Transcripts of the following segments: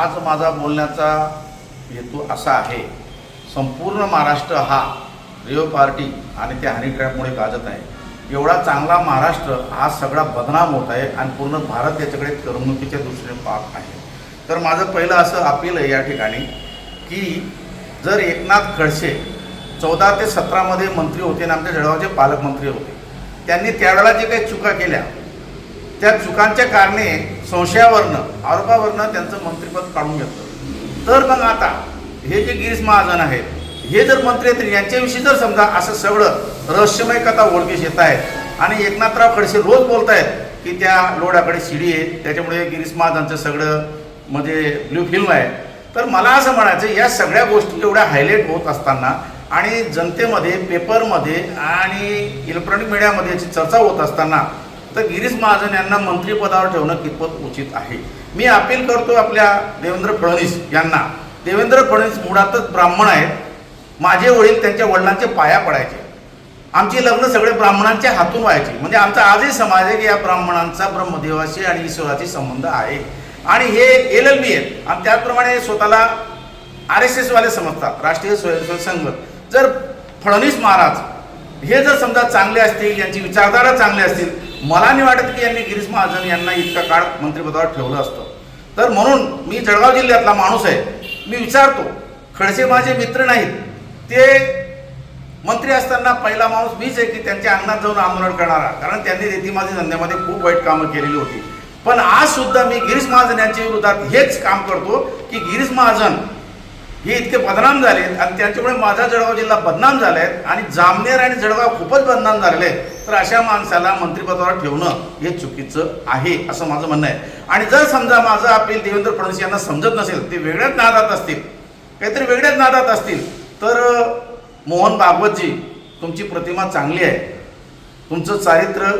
आज माझा बोलण्याचा हेतू असा आहे संपूर्ण महाराष्ट्र हा रिओ पार्टी आणि त्या हनी गाजत आहे. एवढा चांगला महाराष्ट्र हा सगळा बदनाम होत आहे आणि पूर्ण भारत याच्याकडे करमणुकीच्या दृष्टीने पाहत आहे. तर माझं पहिलं असं अपील आहे या ठिकाणी की जर एकनाथ खडसे चौदा ते सतरामध्ये मंत्री होते आणि आमच्या जळगावचे पालकमंत्री होते त्यांनी त्यावेळेला जे काही चुका केल्या त्या चुकांच्या कारणे संशयावरनं आरोपावरनं त्यांचं मंत्रिपद काढून घेतलं. तर मग आता हे जे गिरीश महाजन आहेत हे जर मंत्री आहेत यांच्याविषयी जर समजा असं सगळं रहस्यमय कथा ओळखीस येत आहेत आणि एकनाथराव खडसे रोज बोलत आहेत की त्या लोडाकडे शिडी आहे त्याच्यामुळे गिरीश महाजनचं सगळं म्हणजे ब्ल्यू फिल्म आहे. तर मला असं म्हणायचं या सगळ्या गोष्टी एवढ्या हायलाईट होत असताना आणि जनतेमध्ये पेपरमध्ये आणि इलेक्ट्रॉनिक मीडियामध्ये याची चर्चा होत असताना तर गिरीश महाजन यांना मंत्रिपदावर ठेवणं कितपत उचित आहे? मी अपील करतो आपल्या देवेंद्र फडणवीस यांना. देवेंद्र फडणवीस मुळातच ब्राह्मण आहेत. माझे वडील त्यांच्या वडिलांचे पाया पडायचे. आमची लग्न सगळे ब्राह्मणांच्या हातून व्हायची. म्हणजे आमचा आजही समाज आहे की या ब्राह्मणांचा ब्रह्मदेवाशी आणि ईश्वराशी संबंध आहे. आणि हे एल एल बी आहेत. आणि त्याचप्रमाणे स्वतःला आर एस एसवाले समजतात. राष्ट्रीय स्वयंसेवक संघ. जर फडणवीस महाराज हे जर समजा चांगले असतील यांची विचारधारा चांगली असतील मला नाही वाटत की यांनी गिरीश महाजन यांना इतका काळ मंत्रिपदावर ठेवलं असतं. तर म्हणून मी जळगाव जिल्ह्यातला माणूस आहे. मी विचारतो खडसे माझे मित्र नाहीत. ते मंत्री असताना पहिला माणूस मीच आहे की त्यांच्या अंगणात जाऊन आंदोलन करणारा. कारण त्यांनी रेतीमाजी धंद्यामध्ये खूप वाईट कामं केलेली होती. पण आज सुद्धा मी गिरीश महाजन यांच्या विरोधात हेच काम करतो की गिरीश महाजन हे इतके बदनाम झाले आणि त्याच्यामुळे माझा जळगाव जिल्हा बदनाम झाला आहे आणि जामनेर आणि जळगाव खूपच बदनाम झालेले आहेत. तर अशा माणसाला मंत्रिपदावर ठेवणं हे चुकीचं आहे असं माझं म्हणणं आहे. आणि जर समजा माझं अपील देवेंद्र फडणवीस यांना समजत नसेल ते वेगळ्याच नादात असतील काहीतरी वेगळ्याच नादात असतील तर मोहन भागवतजी तुमची प्रतिमा चांगली आहे. तुमचं चारित्र्य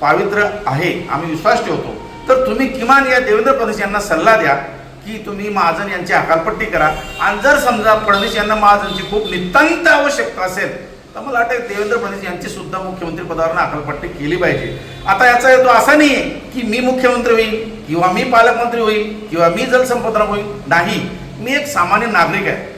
पावित्र्य आहे आम्ही विश्वास ठेवतो. तर तुम्ही किमान या देवेंद्र फडणवीस यांना सल्ला द्या. की तुम्ही महाजन यांची अकालपट्टी करा. आणि जर समजा फडणवीस यांना महाजनची खूप नितांत आवश्यकता असेल तर मला वाटतं देवेंद्र फडणवीस यांची सुद्धा मुख्यमंत्री पदावर अकालपट्टी केली पाहिजे. आता याचा हेतू असा नाही आहे की मी मुख्यमंत्री होईल किंवा मी पालकमंत्री होईल किंवा मी जलसंपदा होईल नाही. मी एक सामान्य नागरिक आहे.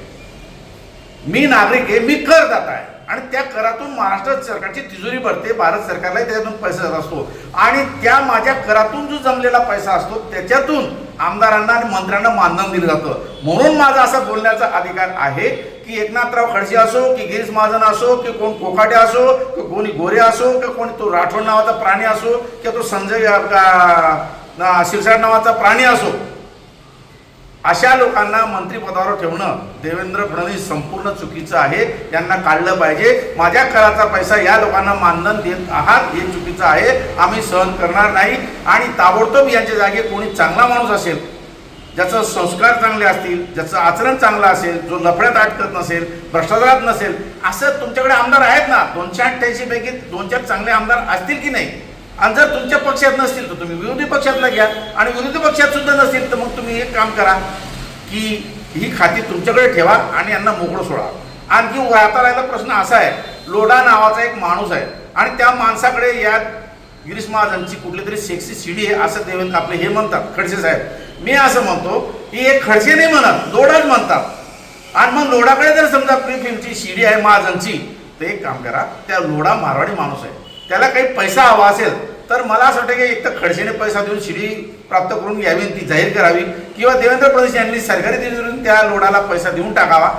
मी नागरिक आहे मी करदाता आहे. आणि त्या करातून महाराष्ट्र सरकारची तिजोरी भरते भारत सरकारलाही त्याच्यातून पैसा असतो. आणि त्या माझ्या करातून जो जमलेला पैसा असतो त्याच्यातून आमदारांना आणि मंत्र्यांना मानधन दिलं जातं. म्हणून माझा असा बोलण्याचा अधिकार आहे की एकनाथराव खडसे असो की गिरीश महाजन असो की कोण कोकाटे असो की कोणी गोरे असो की कोणी तो राठोड नावाचा प्राणी असो किंवा तो संजय का- शिरसाट नावाचा प्राणी असो अशा लोकांना मंत्रिपदावर ठेवणं देवेंद्र फडणवीस संपूर्ण चुकीचं आहे यांना काढलं पाहिजे. माझ्या कराचा पैसा या लोकांना मानधन देत आहात हे चुकीचं आहे आम्ही सहन करणार नाही. आणि ताबडतोब यांच्या जागी कोणी चांगला माणूस असेल ज्याचं संस्कार चांगले असतील ज्याचं आचरण चांगलं असेल जो लफड्यात अटकत नसेल भ्रष्टाचारात नसेल असं तुमच्याकडे आमदार आहेत ना? दोनशे अठ्ठ्याऐंशी पैकी दोन चार चांगले आमदार असतील की नाही? आणि जर तुमच्या पक्षात नसतील तर तुम्ही विरोधी पक्षातला घ्या. आणि विरोधी पक्षात सुद्धा नसतील तर मग तुम्ही एक काम करा की ही खाती तुमच्याकडे ठेवा आणि यांना मोकळं सोडा. आणखी आता राहिला प्रश्न असा आहे लोढा नावाचा एक माणूस आहे. आणि त्या माणसाकडे या गिरीश महाजनची कुठली तरी सेक्सी शिडी आहे असं देवेंद्र आपले हे म्हणतात खडसे साहेब. मी असं म्हणतो की हे खडसे नाही म्हणत लोढाच म्हणतात. आणि मग लोढाकडे जर समजा प्री फिल्मची शिडी आहे महाजनची तर एक काम करा त्या लोढा मारवाडी माणूस आहे. त्याला काही पैसा हवा असेल तर मला असं वाटतं की एक तर खडसेने पैसा देऊन शिडी प्राप्त करून घ्यावी आणि ती जाहीर करावी. किंवा देवेंद्र फडणवीस यांनी सरकारी तिजोरीतून त्या लोडाला पैसा देऊन टाकावा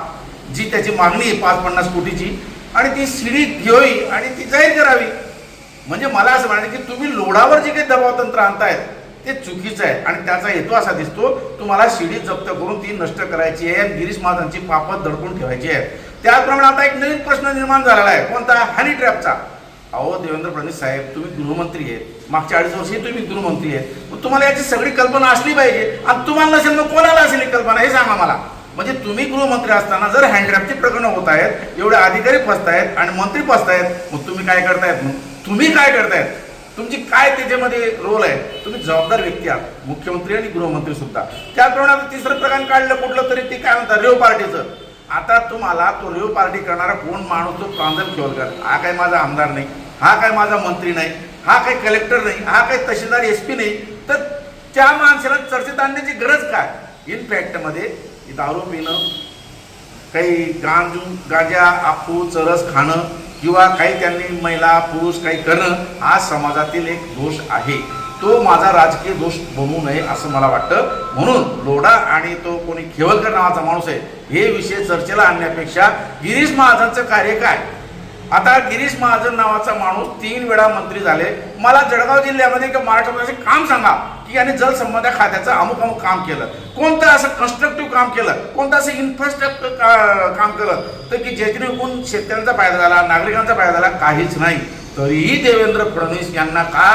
जी त्याची मागणी आहे पाच पन्नास कोटीची. आणि ती शिडी घ्यावी आणि ती जाहीर करावी. म्हणजे मला असं म्हणायचं की तुम्ही लोडावर जे काही दबाव तंत्र आणतायत ते चुकीचं आहे. आणि त्याचा हेतू असा दिसतो तुम्हाला शिडी जप्त करून ती नष्ट करायची आहे आणि गिरीश महाजनची पापत दडकून ठेवायची आहे त्याचप्रमाणे आता एक नवीन प्रश्न निर्माण झालेला आहे. कोणता? हनी ट्रॅपचा. अहो देवेंद्र फडणवीस साहेब तुम्ही गृहमंत्री आहेत. मागच्या अडीच वर्षी तुम्ही गृहमंत्री आहेत. मग तुम्हाला याची सगळी कल्पना असली पाहिजे. आणि तुम्हाला नसेल मग कोणाला असेल ही कल्पना? हे सांगा मला. म्हणजे तुम्ही गृहमंत्री असताना जर हँडक्रॅफ्टची प्रकरणं होत आहेत एवढे अधिकारी फसतायत आणि मंत्री फसतायत मग तुम्ही काय करतायत मग? तुम्ही काय करतायत? तुमची काय त्याच्यामध्ये रोल आहे? तुम्ही जबाबदार व्यक्ती आहात. मुख्यमंत्री आणि गृहमंत्री सुद्धा. त्याचप्रमाणे आता तिसरं प्रकरण काढलं कुठलं तरी ते काय म्हणतात? रेव पार्टीचं. आता तुम्हाला तो रेव पार्टी करणारा कोण माणूस? तो प्रांजल खेवलकर. हा काय माझा आमदार नाही. हा काय माझा मंत्री नाही हा काही कलेक्टर नाही हा काही तहसीलदार एस पी नाही तर त्या माणसाला चर्चेत आणण्याची गरज काय? इनफॅक्टमध्ये दारू पिणं काही गांजू गांजा आपू चरस खाणं किंवा काही त्यांनी महिला पुरुष काही करणं हा समाजातील एक दोष आहे. तो माझा राजकीय दोष बनू नये असं मला वाटतं. म्हणून लोढा आणि तो कोणी खेवलकर नावाचा माणूस आहे हे विषय चर्चेला आणण्यापेक्षा गिरीश महाजनचं कार्य काय? आता गिरीश महाजन नावाचा माणूस तीन वेळा मंत्री झाले. मला जळगाव जिल्ह्यामध्ये किंवा महाराष्ट्रामध्ये असे काम सांगा की याने जलसंबंध खात्याचं अमुक अमुक काम केलं. कोणतं असं कन्स्ट्रक्टिव्ह काम केलं? कोणतं असं इन्फ्रास्ट्रक्चर काम केलं? तर की ज्याच्याने शेतकऱ्यांचा फायदा झाला नागरिकांचा फायदा झाला काहीच नाही. तरीही देवेंद्र फडणवीस यांना का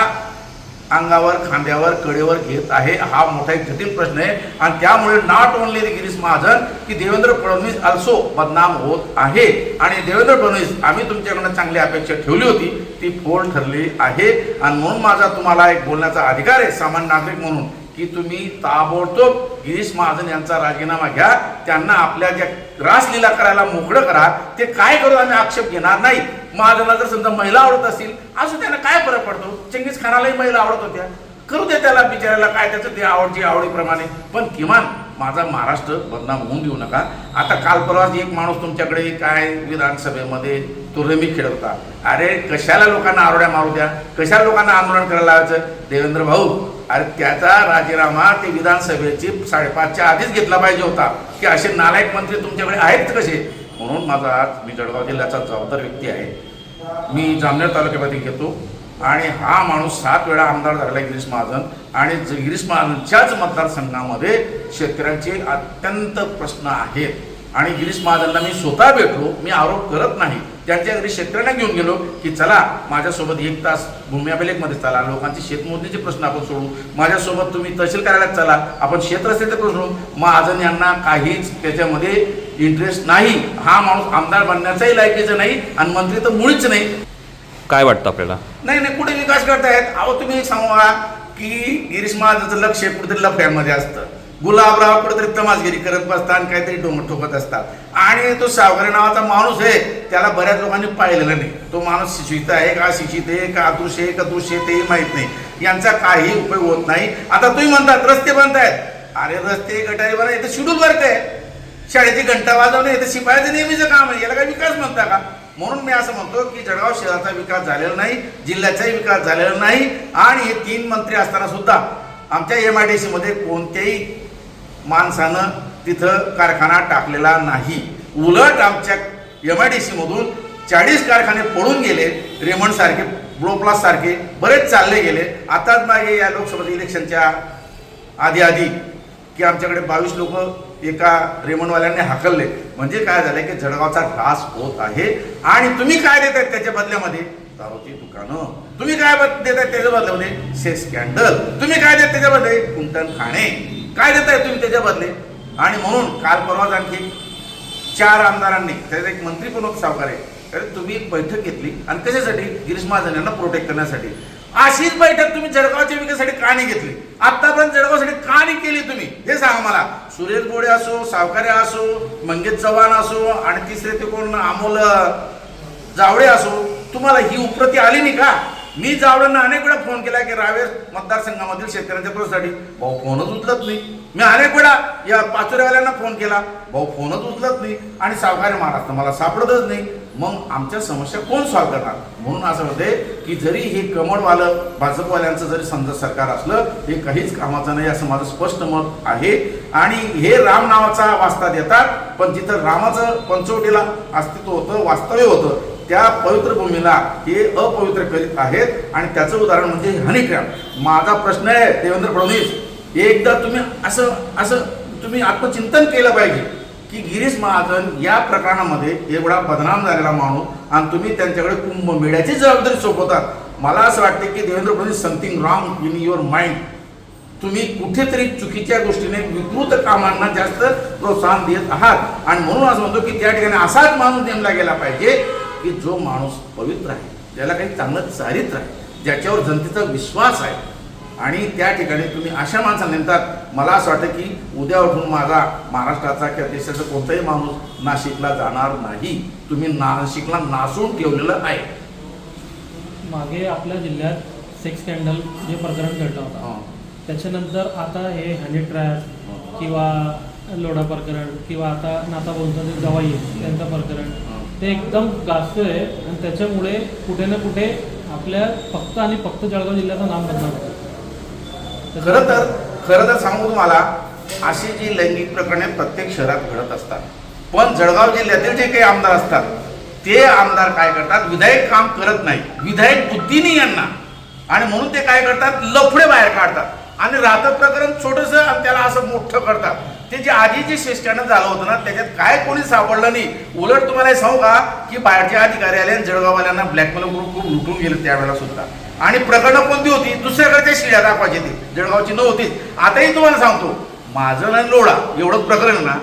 अंगावर खांद्यावर कडेवर घेत आहे. हा मोठा एक जटिल प्रश्न आहे. आणि त्यामुळे नॉट ओनली गिरीश महाजन की देवेंद्र फडणवीस अल्सो बदनाम होत आहे. आणि देवेंद्र फडणवीस आम्ही तुमच्याकडनं चांगली अपेक्षा ठेवली होती. ती फोल ठरली आहे. आणि म्हणून माझा तुम्हाला एक बोलण्याचा अधिकार आहे सामान्य नागरिक म्हणून. की तुम्ही ताबडतोब गिरीश महाजन यांचा राजीनामा घ्या. त्यांना आपल्या ज्या रासलीला करायला मोकळं करा. ते काय करू आम्ही आक्षेप घेणार नाही. महाजनला जर समजा महिला आवडत असतील असं त्यांना काय फरक पडतो? चंगीज खानालाही महिला आवडत होत्या. करू दे त्याला बिचारायला काय त्याचं ते आवडची आवडीप्रमाणे. पण किमान माझा महाराष्ट्र बदनाम होऊन देऊ नका. आता काल परवाच एक माणूस तुमच्याकडे काय विधानसभेमध्ये तो रमी खेळवता. अरे कशाला लोकांना आरोड्या मारू द्या? कशाला लोकांना आंदोलन करायला लावायचं? देवेंद्र भाऊ अरे त्याचा राजीनामा ते विधानसभेची साडेपाचच्या आधीच घेतला पाहिजे होता. की असे नालायक मंत्री तुमच्याकडे आहेत कसे? म्हणून माझा आज मी जळगाव जिल्ह्याचा जबाबदार व्यक्ती आहे. मी जामनेर तालुक्यामध्ये घेतो. आणि हा माणूस सात वेळा आमदार झालेला गिरीश महाजन आणि ज- गिरीश महाजनच्याच मतदारसंघामध्ये शेतकऱ्यांचे अत्यंत प्रश्न आहेत. आणि गिरीश महाजनला मी स्वतः भेटलो मी आरोप करत नाही. त्यांच्या घरी शेतकऱ्यांना घेऊन गेलो की चला माझ्यासोबत एक तास भूमी अभिलेखमध्ये चला लोकांचे शेतमोजणीचे प्रश्न आपण सोडू. माझ्यासोबत तुम्ही तहसील कार्यालयात चला आपण शेत रस्त्याचे प्रश्न महाजन यांना काहीच त्याच्यामध्ये इंटरेस्ट नाही. हा माणूस आमदार बनण्याचाही लायकीचं नाही आणि मंत्री तर मुळीच नाही. काय वाटतं आपल्याला? नाही नाही कुठे विकास करतायत? अहो तुम्ही सांगा की गिरीश महाराजांचं लक्ष कुठेतरी लफड्यामध्ये असतं. गुलाबराव कुठेतरी तमासगिरी करत बसतात आणि काहीतरी डोंगर ठोकत असतात. आणि तो सावकारे नावाचा माणूस आहे त्याला बऱ्याच लोकांनी पाहिलेलं नाही. तो माणूस शिक्षित आहे का शिक्षित आहे का अदृश आहे का दृश्य आहे तेही माहीत नाही. यांचा काही उपयोग होत नाही. आता तुम्ही म्हणतात रस्ते बनतायत अरे रस्ते गटारी बरं इथं शेड्यूल वर्क आहे. शाळेची घंटा वाजवणे इथं तर शिपायाचं नेहमीचं काम आहे. याला काय विकास म्हणता का? म्हणून मी असं म्हणतो की जळगाव शहराचा विकास झालेला नाही जिल्ह्याचाही विकास झालेला नाही. आणि हे तीन मंत्री असताना सुद्धा आमच्या एम आय डी सीमध्ये कोणत्याही माणसानं तिथं कारखाना टाकलेला नाही. उलट आमच्या एम आय डी सीमधून चाळीस कारखाने पळून गेले रेमंड सारखे ब्लोप्लास सारखे बरेच चालले गेले. आताच मागे या लोकसभा इलेक्शनच्या आधी आधी की आमच्याकडे बावीस लोक एका रेमंडवाल्यांनी हाकलले. म्हणजे काय झालंय की जळगावचा ऱ्हास होत आहे. आणि तुम्ही काय देतात त्याच्या बदल्यामध्ये? दारूची दुकानं. तुम्ही काय बद- त्याच्या बदल्यामध्ये? Sex scandal. तुम्ही काय देत त्याच्या बदले कुंटन खाणे काय देताय तुम्ही त्याच्या बदले? आणि म्हणून काल परवाच आणखी चार आमदारांनी त्याचा एक मंत्री पण सावकारे सावकार आहे अरे तुम्ही एक बैठक घेतली. आणि कशासाठी? गिरीश महाजन यांना प्रोटेक्ट करण्यासाठी. अशीच बैठक तुम्ही जळगावच्या विकासासाठी का नाही घेतली? आतापर्यंत जळगावसाठी का नाही केली तुम्ही? हे सांगा मला. सुरेश गोडे असो सावकारे असो मंगेश चव्हाण असो आणि तिसरे ते कोण? अमोल जावळे असो तुम्हाला ही उपरती आली नाही का? मी जावळ्यांना अनेक वेळा फोन केला की रावेर मतदारसंघामधील शेतकऱ्यांच्या प्रश्नासाठी भाऊ फोनच उचलत नाही. मी अनेक वेळा या पाचोऱ्यावाल्यांना फोन केला भाऊ फोनच उचलत नाही. आणि सावकारी महाराज तर मला सापडतच नाही. मग आमच्या समस्या कोण सॉल्व्ह करणार? म्हणून असं होते की जरी हे कमळवालं भाजपवाल्यांचं जरी समजा सरकार असलं हे काहीच कामाचं नाही असं माझं स्पष्ट मत आहे. आणि हे राम नावाचा वास्ता देतात पण जिथं रामाचं पंचवटीला अस्तित्व होतं वास्तव्य होतं त्या पवित्र भूमीला हे अपवित्र करीत आहेत. आणि त्याचं उदाहरण म्हणजे हनीट्रॅप माझा प्रश्न आहे देवेंद्र फडणवीस एकदा तुम्ही असं असं तुम्ही आत्मचिंतन केलं पाहिजे की गिरीश महाजन या प्रकरणामध्ये एवढा बदनाम झालेला माणूस आणि तुम्ही त्यांच्याकडे कुंभमेळ्याची जबाबदारी सोपवतात. मला असं वाटते की Devendra Fadnavis something wrong in your mind तुम्ही कुठेतरी चुकीच्या गोष्टीने विकृत कामांना जास्त प्रोत्साहन देत आहात. आणि म्हणून असं म्हणतो की त्या ठिकाणी असाच माणूस नेमला गेला पाहिजे. की जो माणूस पवित्र आहे ज्याला काही चांगलं चारित्र आहे ज्याच्यावर जनतेचा विश्वास आहे आणि त्या ठिकाणी तुम्ही अशा माणसाला नेमतात मला असं वाटतं की उद्या उठून माझा महाराष्ट्राचा किंवा देशाचा कोणताही माणूस नाशिकला जाणार नाही. तुम्ही नाशिकला नासून ठेवलेलं आहे. मागे आपल्या जिल्ह्यात सेक्स स्कॅन्डल जे प्रकरण घडलं होतं. त्याच्यानंतर आता हे हनी ट्रॅप किंवा लोढा प्रकरण किंवा आता नाता बोलतात जवाई त्यांचं प्रकरण. ते एकदम गाजतोय आणि त्याच्यामुळे कुठे ना कुठे आपल्या फक्त आणि फक्त जळगाव जिल्ह्याचं नाम बदनाम होतं. खरं तर खरं तर सांगू तुम्हाला अशी जी लैंगिक प्रकरणे प्रत्येक शहरात घडत असतात. पण जळगाव जिल्ह्यातील जे काही आमदार असतात ते आमदार काय करतात? विधायक काम करत नाही. विधायक बुद्धी नाही यांना. आणि म्हणून ते काय करतात? लफडे बाहेर काढतात. आणि राहतं प्रकरण छोटंसं आणि त्याला असं मोठं करतात. ते जे आधी जे शिष्टानं झालं होतं ना त्याच्यात काय कोणी सापडलं नाही. उलट तुम्हाला हे सांगू का की बाहेरचे अधिकारी आले आणि जळगाववाल्यांना ब्लॅकमेल करून खूप लुटून गेले त्यावेळेला सुद्धा. आणि प्रकरणं कोणती होती? दुसऱ्याकडे शिड्या दाखवायची ती जळगावची न होतीच. आताही तुम्हाला सांगतो माझं आणि लोढा एवढं प्रकरण ना.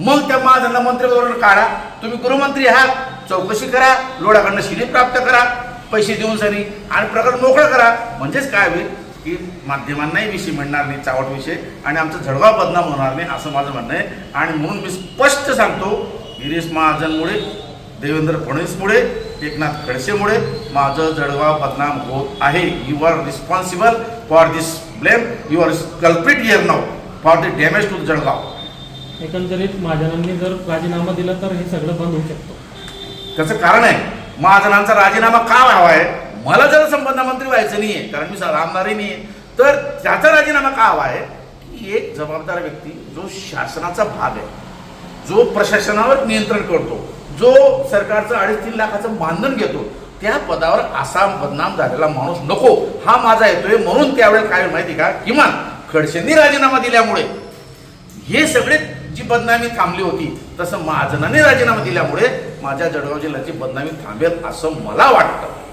मग त्या माझ्यांना मंत्रिपदावरून काढा. तुम्ही गृहमंत्री आहात. चौकशी करा. लोढाकडनं शिडी प्राप्त करा. पैसे देऊन सरी आणि प्रकरण मोकळं करा. म्हणजेच काय होईल? की माध्यमांनाही विषय मिळणार नाही चावट विषय. आणि आमचं झडगाव बदनाम होणार नाही असं माझं म्हणणं आहे. आणि म्हणून मी स्पष्ट सांगतो गिरीश महाजनमुळे देवेंद्र फडणवीसमुळे एकनाथ खडसेमुळे माझं जळगाव बदनाम होत आहे. You are responsible for this blame you are culprit here now for the damage to Jalgaon एकंदरीत महाजनांनी जर राजीनामा दिला तर हे सगळं बंद होऊ शकतं. त्याचं कारण आहे महाजनांचा राजीनामा का हवा आहे? मला जर संबंधमंत्री व्हायचं नाही आहे कारण मी सा- नाही आहे तर त्याचा राजीनामा का हवा आहे? की एक जबाबदार व्यक्ती जो शासनाचा भाग आहे जो प्रशासनावर नियंत्रण करतो जो सरकारचं अडीच तीन लाखाचं मानधन घेतो त्या पदावर असा बदनाम झालेला माणूस नको. हा माझा येतोय म्हणून त्यावेळेला काय माहिती का? किमान खडसेंनी राजीनामा दिल्यामुळे. हे सगळे जी बदनामी थांबली होती तसं महाजनाने राजीनामा दिल्यामुळे माझ्या जळगाव जिल्ह्याची बदनामी थांबेल असं मला वाटतं.